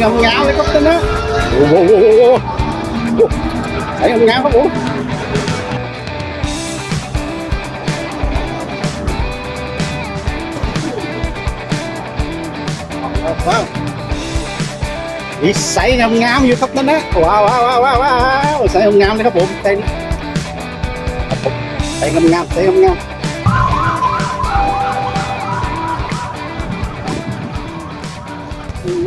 งามงามๆเลยครับท่านนะโอ้โหโอ้โหโอ้โหใสงามงา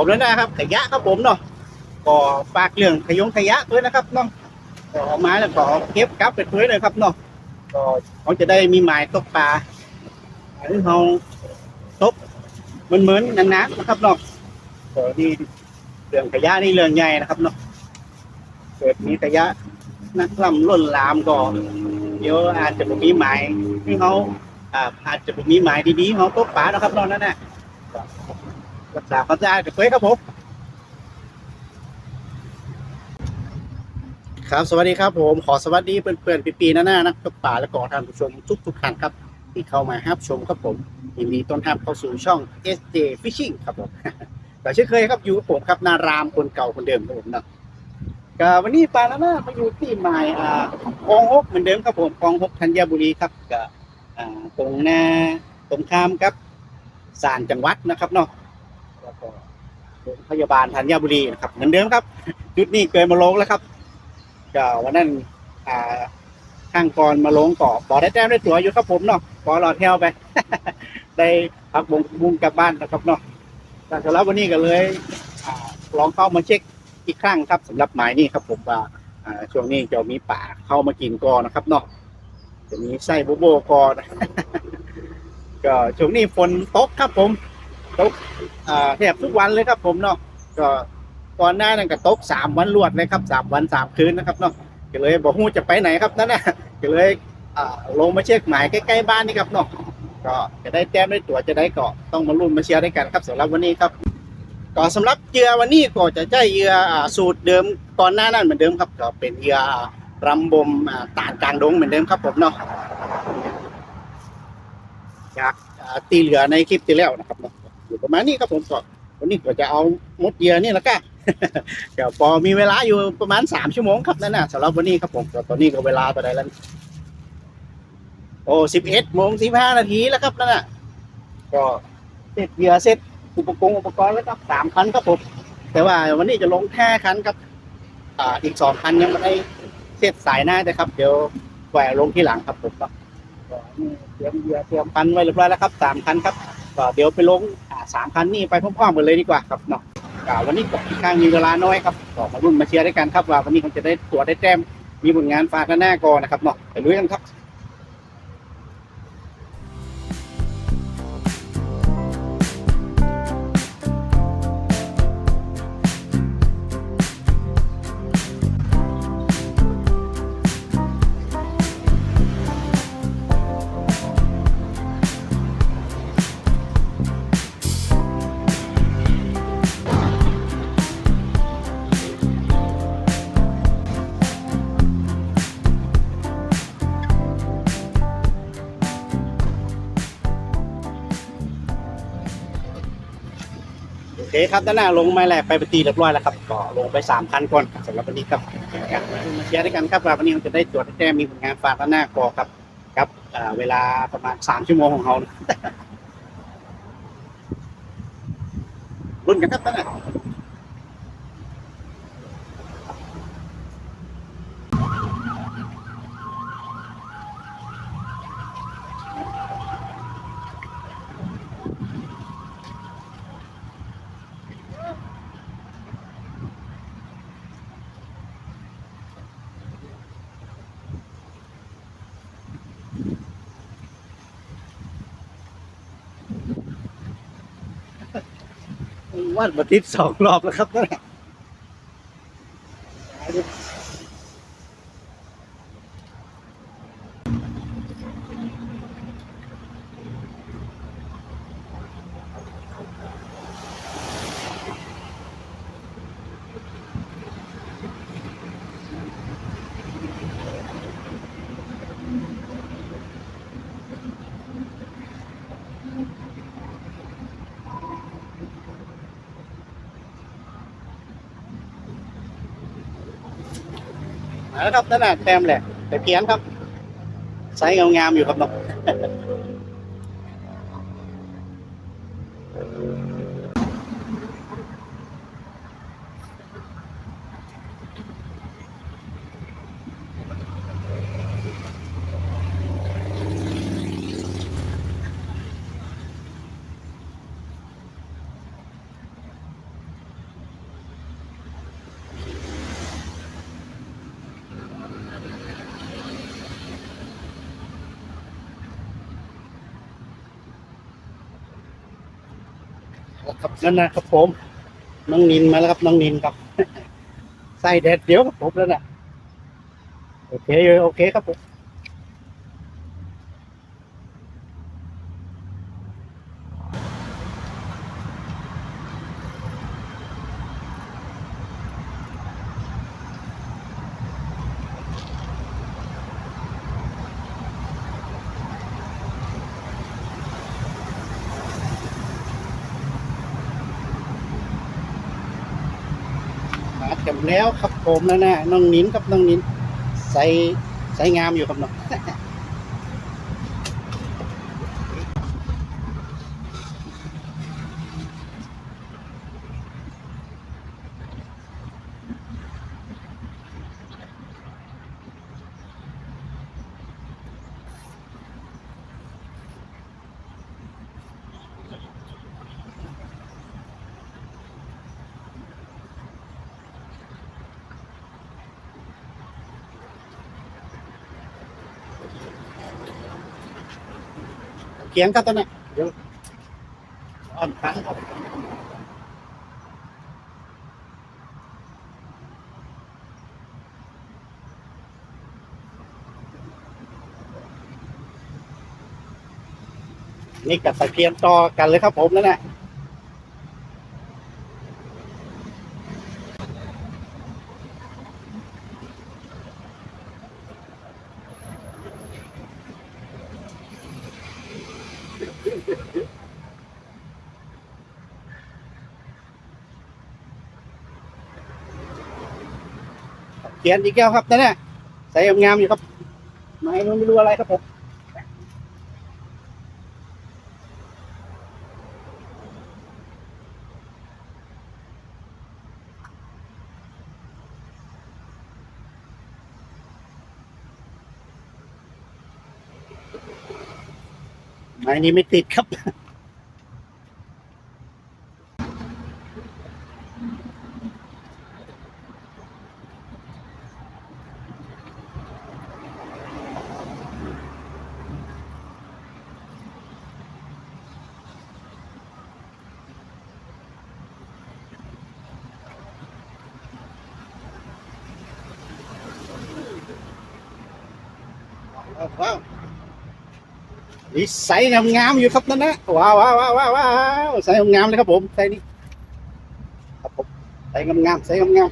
ผมแล้วนะครับขยะครับผมเนาะก็ฝากเรื่องขยงขยะด้วยนะครับเน้องก็เอามาแล้วก็เก็บกลับไปด้วยเลยครับเนาะก็เขาจะได้มีหมายตกปลาหรือเขาตกมันเหมือนนานนะครับเนาะก็นี่เรื่องขยะนี่เรื่องใหญ่นะครับเนาะเกิดมีขยะนักล่ำล้นลามก็เดี๋ยวอาจจะมีหมายที่เขาอาจจะมีหมายดีๆเขาตกปลานะครับเนาะนั่นน่ะ รักษาความสะอาดกับเพื่อนครับผม ครับสวัสดีครับผมขอสวัสดีเพื่อนๆปีๆหน้าๆนักตกป่าและก่อท่านผู้ชมทุกๆท่านครับ ที่เข้ามารับชมครับผมยินดีต้อนรับเข้าสู่ช่อง SJ Fishing ครับผมแต่เช่นเคยครับอยู่กับผมครับนารามคนเก่าคนเดิมครับผมเนาะก็วันนี้ปานาน่ามาอยู่ที่หมายอ่าคลองหกเหมือนเดิมครับผมคลองหกธัญบุรีครับก็อ่าตรงหน้าตรงข้ามกับศาลจังหวัดนะครับเนาะ แล้วก็โรงพยาบาลธัญบุรีนะครับ เหมือนเดิมครับ จุดนี้เคยมาลงแล้วครับก็วันนั้นอ่าข้างกรมาลงต่อบอกได้แต้มได้ตัวอยู่ครับผมเนาะขอรอเที่ยวไป ได้พักบงบุงกลับบ้านนะครับเนาะแต่สำหรับวันนี้ก็เลยอ่าลองเข้ามาเช็คอีกครั้งครับสำหรับหมายนี้ครับ ผมว่าอ่าช่วงนี้จะมีป่าเข้ามากินกอนะครับเนาะจะมีไส้โบโบกอนะก็ช่วงนี้ฝนตกครับผม ตกอ่าแทบทุกวันเลยครับผมเนาะก็ก่อนหน้านั้นก็ตกสามวันรวดเลยครับสามวันสามคืนนะครับเนาะก็เลยบอกฮู้จะไปไหนครับนั่นนะก็เลยอ่าลงมาเช็คหมายใกล้ๆบ้านนี่ครับเนาะก็จะได้แต้มได้ตั๋วจะได้เกาะต้องมาลุ้นมาเชียร์ด้วยกันครับสำหรับวันนี้ครับก็สำหรับเหยื่อวันนี้ก็จะใช้เหยื่ออ่าสูตรเดิมก่อนหน้านั้นเหมือนเดิมครับก็เป็นเหยื่อรำบมอ่าตาดกลางดงเหมือนเดิมครับผมเนาะจากตีเหลือในคลิปที่แล้วนะครับเนาะ อยู่ประมาณนี้ครับผมก็วันนี้ก็จะเอามดเยื่อนี่แหละก็เดี๋ยวพอมีเวลาอยู่ประมาณสามชั่วโมงครับนั่นนะสำหรับวันนี้ครับผมก็ตอนนี้ก็เวลาตัวใดแล้วโอ้สิบเอ็ดโมงสิบห้านาทีแล้วครับนั่นน่ะก็เสร็จเหยื่อเสร็จอุปกรณ์อุปกรณ์แล้วครับสามคันครับผมแต่ว่าวันนี้จะลงแค่คันครับ อ่าอีกสองคันยังไม่ได้เสร็จสายหน้าแต่ครับ เดี๋ยวแหวลงที่หลังครับผมก็เตรียมเหยื่อเตรียมคันไว้เรียบร้อยแล้วครับสามคันครับ ก็เดี๋ยวไปลงสามคันนี่ไปพร้อมๆกันเลยดีกว่าครับเนาะวันนี้ก็ค่อนข้างมีเวลาน้อยครับก็มารุ่นมาเชียร์ด้วยกันครับว่าวันนี้เขาจะได้ตัวได้แต้มมีผลงานฝากกันหน้าก่อนนะครับเนาะไปลุยกันครับ คครับด้านหน้าลงไม้แรกไปปฏิเรียบร้อยแล้วครับก็ลงไปสามพันก่อนสำหรับวันนี้ครับมาเชียร์ด้วยกันครับวันนี้เราจะได้ตรวจแต้มมีผลงานฝากด้านหน้าก่อครับครับเวลาประมาณสามชั่วโมงของเรานะรุ่นกันครับด้านหน้า วาดบัติดสองรอบแล้วครับนั่นแหละ นะครับนั่นแหละแต้มแหละ แต่เพี้ยนครับไซส์งามๆอยู่ครับเนาะ นั่นนะครับผม น้องนินมาแล้วครับน้องนินครับ ใส่แดดเดียวครับผมแล้วนะโอเคโอเคครับผม แล้วครับผมแล้วนะน้องนิ้นครับน้องนิ้นใส่ใส่งามอยู่ครับเนาะ ขียงครับตอนนี้เดี๋ยวอ่อนครั้งครับนี่กับตะเพียนต่อกันเลยครับผมนั่นแหละ ขียนอีกแก้วครับนั่นแหละใส่งามๆอยู่ครับไม่รู้ไม่รู้อะไรครับผมไม้นี้ไม่ติดครับ ว้าวนี่ใส่งามๆอยู่ครับนั่นนะว้าวว้าวว้าวว้าวใส่งามๆเลยครับผมใส่นี่ครับผมใส่งามๆใส่งาม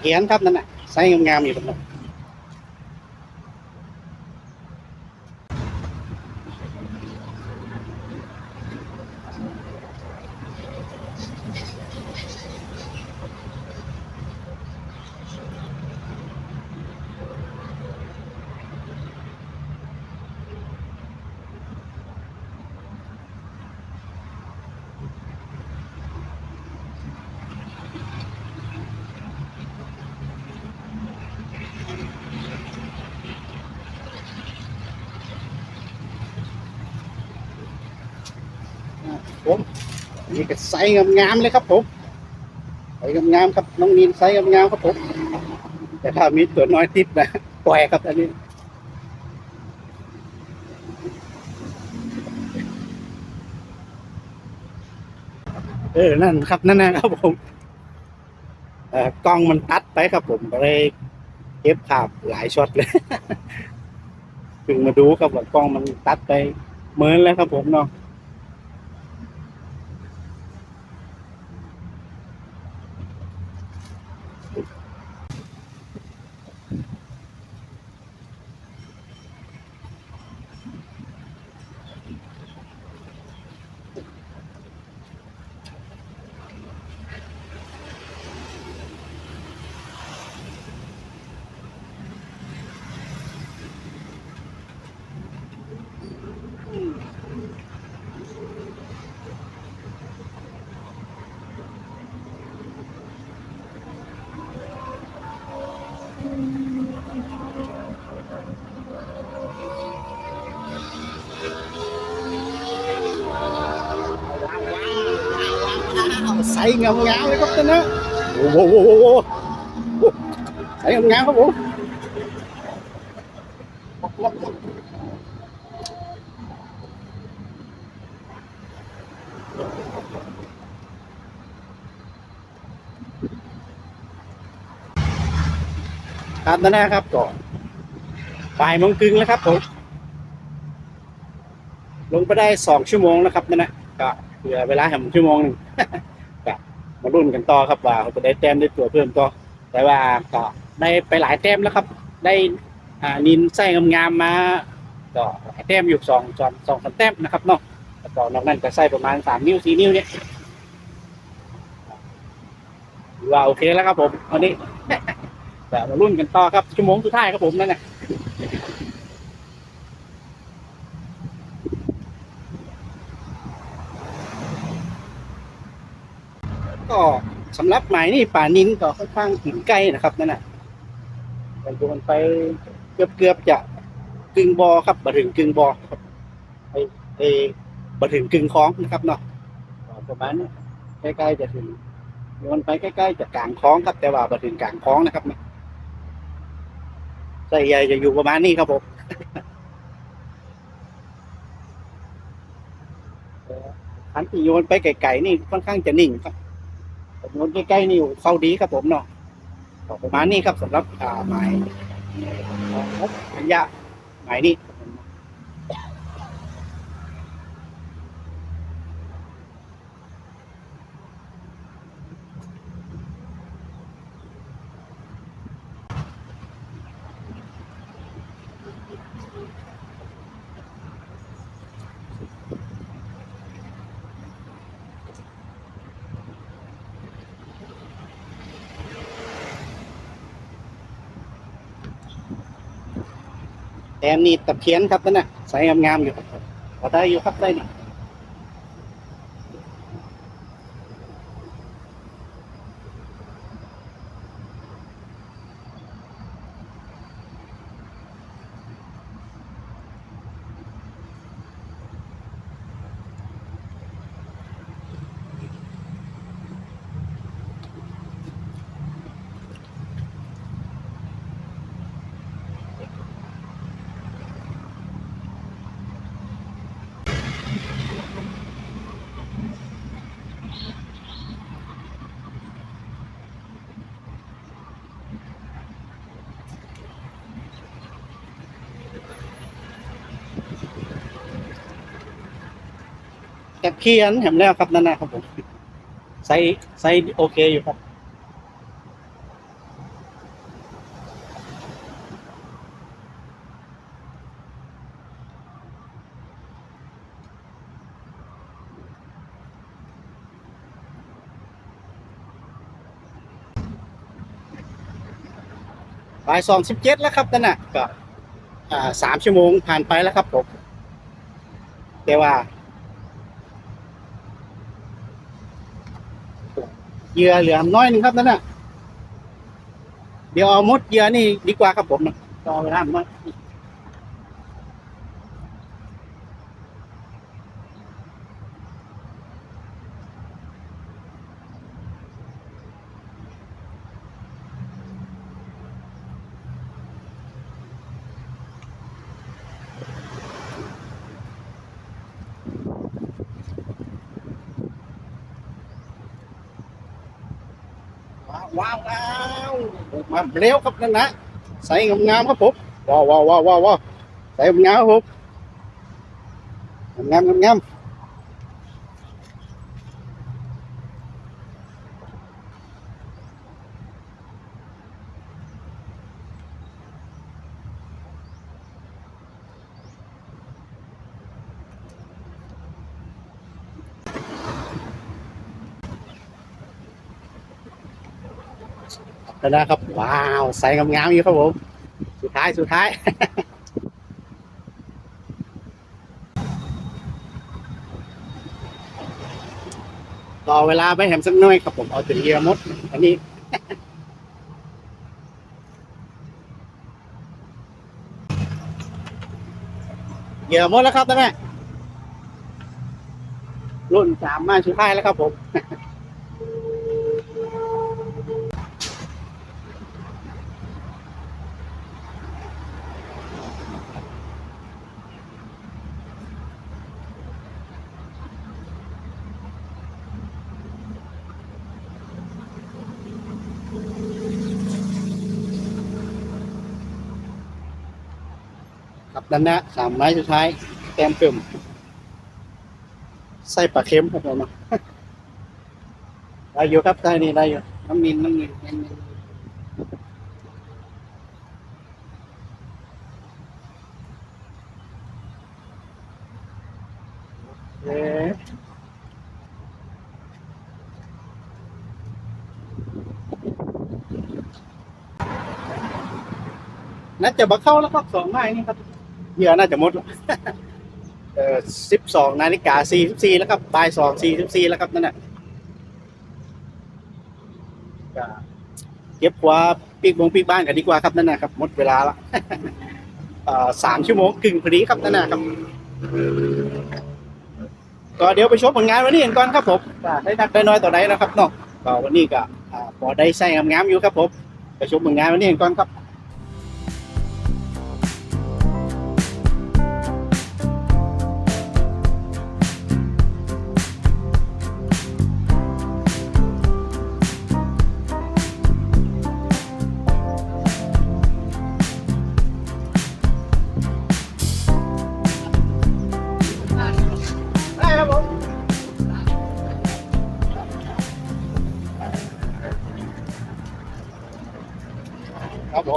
เพียนครับนั่นน่ะใส่งามๆอยู่ตรับผม นี่ก็ใส่งามๆเลยครับผมใส่งามๆครับ น้องนินใส่งามๆครับผม แต่ถ้ามีตัวน้อยติดนะปล่อยครับอันนี้เออ นั่นครับ นั่นนะครับผมอ่อกล้องมันตัดไปครับผมก็เลยเก็บภาพหลายช็อตเลยเพิ่งมาดูครับว่ากล้องมันตัดไปเหมือนแล้วครับผมเนาะ ใส่เงางาเลยครับท่านนะโอ้โหโอ้โหใส่เงางามครับผมครับนั่นนะครับก่อนบ่ายโมงคิงแล้วครับผมลงไปได้สองชั่วโมงนะครับนั่นนะก็เหลือเวลาแห่งชั่วโมงหนึ่ง รุ่นกันต่อครับว่าเขาจะได้แต้มได้ตัวเพิ่มต่อแต่ว่าก็ได้ไปหลายแต้มแล้วครับ ได้อ่านินไส้งามๆมาก็หลายแต้มอยู่สองสองสองสามแต้มนะครับเนาะแล้วก็นอกนั้นก็ไส้ประมาณสามนิ้วสี่นิ้วเนี่ยว่าโอเคแล้วครับผมวันนี้แต่มารุ่นกันต่อครับชั่วโมงสุดท้ายครับผมนั่นแหละก็ สำหรับหมายนี่ป่านินก็ค่อนข้างถึงใกล้นะครับนั่นน่ะมันตัวมันไปเกือบเกือบๆจะกึ่งบอครับมาถึงกึ่งบอครับไปไปมาถึงกึ่งคลองนะครับเนาะประมาณนี้ใกล้ๆจะถึงมันไปใกล้ๆจะกลางคลองครับแต่ว่ามาถึงกลางคลองนะครับไส้ใหญ่จะอยู่ประมาณนี้ครับผมอันที่โยนไปไกลๆนี่ค่อนข้างจะนิ่งครับ ถนนใกล้ๆนี่เข้าดีครับผมเนาะประมาณนี้ครับสำหรับหมายของระยะหมายนี้ แอมนี่ตะเพียนครับนั่นน่ะใสงามๆอยู่ครับพอได้อยู่ครับได้นี่ แตะเพียนแหมแล้วครับนั่นนะครับผมไซส์ไซส์โอเคอยู่ครับบ่ายสองสิบเจ็ดแล้วครับนั่นน่ะก็สามชั่วโมงผ่านไปแล้วครับผมแต่ว่า เหยื่อเหลือน้อยหนึงครับนั่นน่ะเดี๋ยวเอามดเหยื่อนี่ดีกว่าครับผมต่อเวลาหน่อยว้าวว้าวว้าว มาเร็วครับนั่นนะใส่งามๆครับผมว้าวว้าวว้าวว้าวใส่งามครับผมงามๆงามๆ แล้วนะครับ ว้าวใสงามๆอยู่ครับผม สุดท้ายสุดท้ายรอเวลาไปแหมสักหน่อยครับผมเอาถึงเยียมด อันนี้เยื่อหมดแล้วครับท่านแม่รุ่นสามมาสุดท้ายแล้วครับผม ด้านหน้าสามไม้สุดท้าย แต้มเติมใส่ปลาเค็มครับผมเนาะได้อยู่ครับได้นี่ได้อยู่น้ำมินน้ำมินน้ำมินโอเคน่าจะบักเข้าแล้วครับสองไม้นี่ครับ เหยื่อน่าจะหมดแล้วเอ่อสิบสองนาฬิกาสี่สิบสี่แล้วครับบ่ายสองสี่สิบสี่แล้วครับนั่นแหละเก็บกว่าปีกบงปีกบ้านกันดีกว่าครับนั่นนะครับหมดเวลาละสามชั่วโมงกึ่งพอดีครับนั่นนะครับก็เดี๋ยวไปชมผลงานวันนี้กันก่อนครับผมได้นักได้น้อยต่อใดนะครับเนาะก็วันนี้ก็พอได้ใส่งามๆอยู่ครับผมไปชมผลงานวันนี้กันก่อนครับ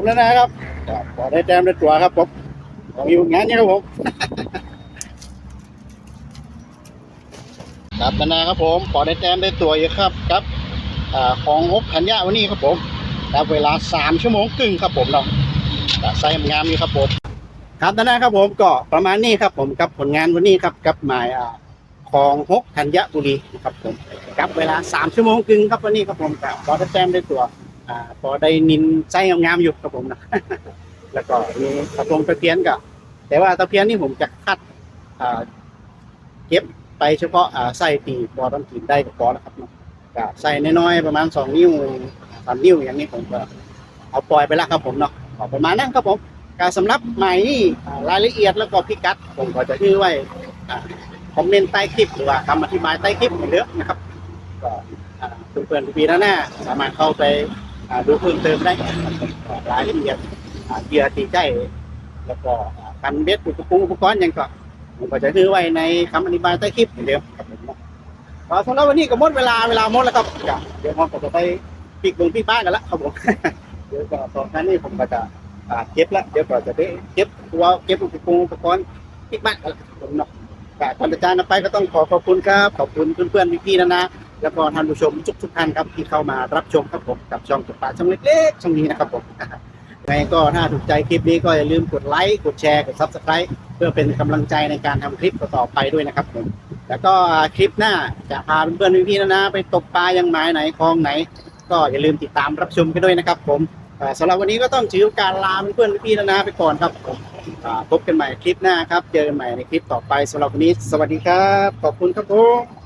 ผมแล้วนะครับก็พอได้แต้มได้ตัวครับผมของอยู่งานนี้ครับผมครับนานาครับผมพอได้แต้มได้ตัวอยู่ครับครับอของฮกขันยะวันนี้ครับผมครับเวลาสามชั่วโมงครึ่งครับผมเนาะใส่งามอยู่ครับผมครับนานาครับผมก็ประมาณนี้ครับผมกับผลงานวันนี้ครับกับหมายของฮกธัญบุรีครับผมกับเวลาสามชั่วโมงครึ่งครับวันนี้ครับผมกับพอได้แต้มได้ตัว อ่าพอได้นินใจงามๆอยู่ครับผมนะแล้วก็มีตะพงตะเพียนกับแต่ว่าตะเพียนนี่ผมจะคัดอ่าเก็บไปเฉพาะอ่าไส้ตีพอต้องกินได้ก็พอแล้วครับเนาะก็ใส่น้อยๆประมาณสองนิ้วสามนิ้วอย่างนี้ผมก็เอาปล่อยไปแล้วครับผมเนาะประมาณนั้นครับผมการสำหรับใหม่นี่รายละเอียดแล้วก็พิกัด ผมก็จะชื่อไว้อ่าคอมเมนต์ใต้คลิปหรือว่าคำอธิบายใต้คลิปเหมือนเดิมนะครับก็เพื่อนๆพี่ๆหน้าสามารถเข้าไป ดูเพิ่มเติมได้รายละเอียดอ่าเหยื่อตีใจ แล้วก็อ่ากันเบ็ดอุปกรณ์อุปกรณ์ยังก็ผมก็จะชื่อไว้ในคำอธิบายใต้คลิปเหมือนเดิมครับผมสำหรับวันนี้ก็หมดเวลาเวลาหมดแล้วครับเดี๋ยวผมก็จะไปปีกบงปีกบ้านกันแล้วครับผมเดี๋ยวก็ตอนนั้นนี่ผมก็จะเก็บละเดี๋ยวก็จะได้เก็บตัวเก็บอุปกรณ์อุปกรณ์ที่บ้านแล้วผมเนาะก็ก่อนจะจากกันไปก็ต้องขอขอบคุณครับขอบคุณเพื่อนๆพี่ๆนะนะ แล้วก็ท่านผู้ชมทุกทุกท่านครับที่เข้ามารับชมครับผมกับช่องจุดป่าช่องเล็กๆช่องนี้นะครับผมยังไงก็ถ้าถูกใจคลิปนี้ก็อย่าลืมกดไลค์กดแชร์กดซับสไคร b ์เพื่อเป็นกำลังใจในการทำคลิปต่อไปด้วยนะครับผมแล้วก็คลิปหน้าจะพาเพื่อนๆพี่ๆนะนะไปตกปลายังหมายไหนคลองไหน ก็อย่าลืมติดตามรับชมกันด้วยนะครับ ผมอ่าสำหรับวันนี้ก็ต้องถือกาสลาเพื่อนๆพี่ๆนะนะไปก่อนครับผมพบกันใหม่คลิปหน้าครับ เจอกันใหม่ในคลิปต่อไปสำหรับวันนี้ สวัสดีครับ ขอบคุณครับผม